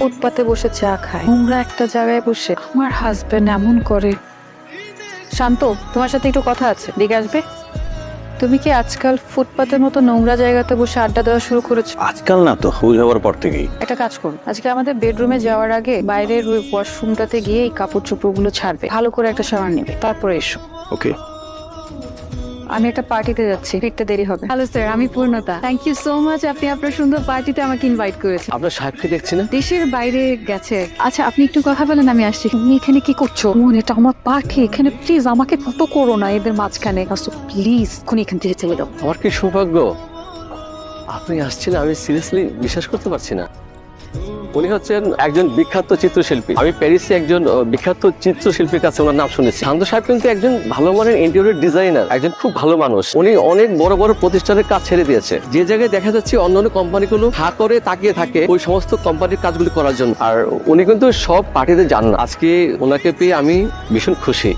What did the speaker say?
ফুটপাতে বসে চা খায়। নোংরা একটা জায়গায় বসে আমার হাজবেন্ড এমন করে। শান্ত তোমার সাথে একটু কথা আছে দিকে আসবে? তুমি কি আজকাল ফুটপাতের মতো নোংরা জায়গাতে বসে আড্ডা দেওয়া শুরু করেছ? আজকাল না তো হুই হওয়ার পর থেকেই। একটা কাজ করুন আজকে আমাদের বেডরুমে যাওয়ার আগে বাইরের ওই ওয়াশরুমটাতে গিয়ে এই কাপড় চোপড়গুলো ছাড়বে। ভালো করে একটা শাওয়ার নেবে তারপরে এসো। ওকে আমি একটা পার্টিতে যাচ্ছি ফিরতে দেরি হবে। হ্যালো স্যার আমি পূর্ণতা। থ্যাংক ইউ সো মাচ আপনি আপনার সুন্দর পার্টিতে আমাকে ইনভাইট করেছেন। আপনার সাহেবকে দেখছি না? দেশের বাইরে গেছে। আচ্ছা আপনি একটু কথা বলেন আমি আসছি। তুমি এখানে কি করছ? মন এটা আমার পার্টি এখানে প্লিজ আমাকে ফটো করো না এদের মাঝখানে। প্লিজ এখন এখান থেকে চলে যাও। আমার কি সৌভাগ্য? আপনি আসছেন আমি সিরিয়াসলি বিশ্বাস করতে পারছি না। উনি হচ্ছেন একজন বিখ্যাত চিত্রশিল্পী। আমি প্যারিসে একজন বিখ্যাত চিত্রশিল্পীর কাছে ওনার নাম শুনেছি। শান্ত সাহেব কিন্তু একজন ভালো মানের ইন্টেরিয়র ডিজাইনার একজন খুব ভালো মানুষ। উনি অনেক বড় বড় প্রতিষ্ঠানের কাজ ছেড়ে দিয়েছে। যে জায়গায় দেখা যাচ্ছে অন্যান্য কোম্পানিগুলো হা করে তাকিয়ে থাকে ওই সমস্ত কোম্পানির কাজগুলি করার জন্য। আর উনি কিন্তু সব পার্টিতে যান না। আজকে ওনাকে পেয়ে আমি ভীষণ খুশি।